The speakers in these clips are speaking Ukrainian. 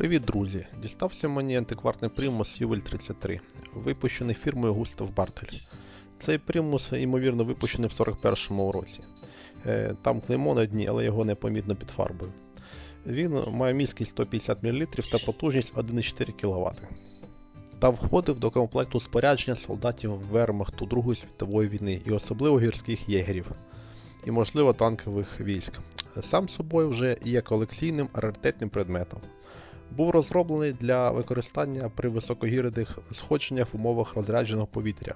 Привіт, друзі! Дістався мені антикварний примус Ювель 33, випущений фірмою Густав Бартель. Цей примус, ймовірно, випущений в 41-му році. Е, Там клеймо на дні, але його не помітно під фарбою. Він має міськість 150 мл та потужність 1,4 кВт. Та входив до комплекту спорядження солдатів Вермахту Другої світової війни і особливо гірських єгерів і, можливо, танкових військ. Сам собою вже є колекційним раритетним предметом. Був розроблений для використання при високогірних сходженнях в умовах розрядженого повітря.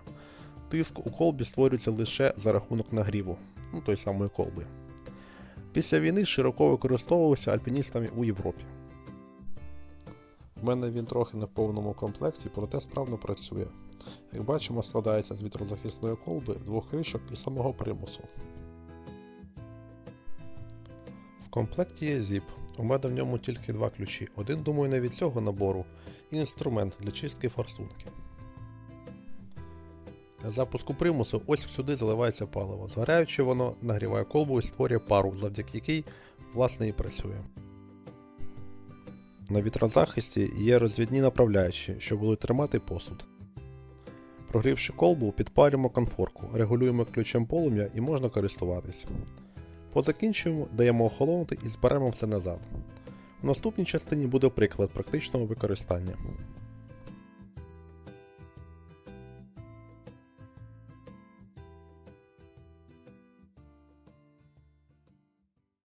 Тиск у колбі створюється лише за рахунок нагріву, ну той самої колби. Після війни широко використовувався альпіністами у Європі. В мене він трохи не в повному комплекті, проте справно працює. Як бачимо, складається з вітрозахисної колби, двох кришок і самого примусу. Комплекті є зіп. У мене в ньому тільки два ключі. Один, думаю, не від цього набору, і інструмент для чистки форсунки. Для запуску примусу ось сюди заливається паливо. Згораючи воно нагріває колбу і створює пару, завдяки якій власне і працює. На вітрозахисті є розвідні направляючі, що будуть тримати посуд. Прогрівши колбу, підпалюємо конфорку, регулюємо ключем полум'я і можна користуватись. По закінченню даємо охолонути і зберемо все назад. У наступній частині буде приклад практичного використання.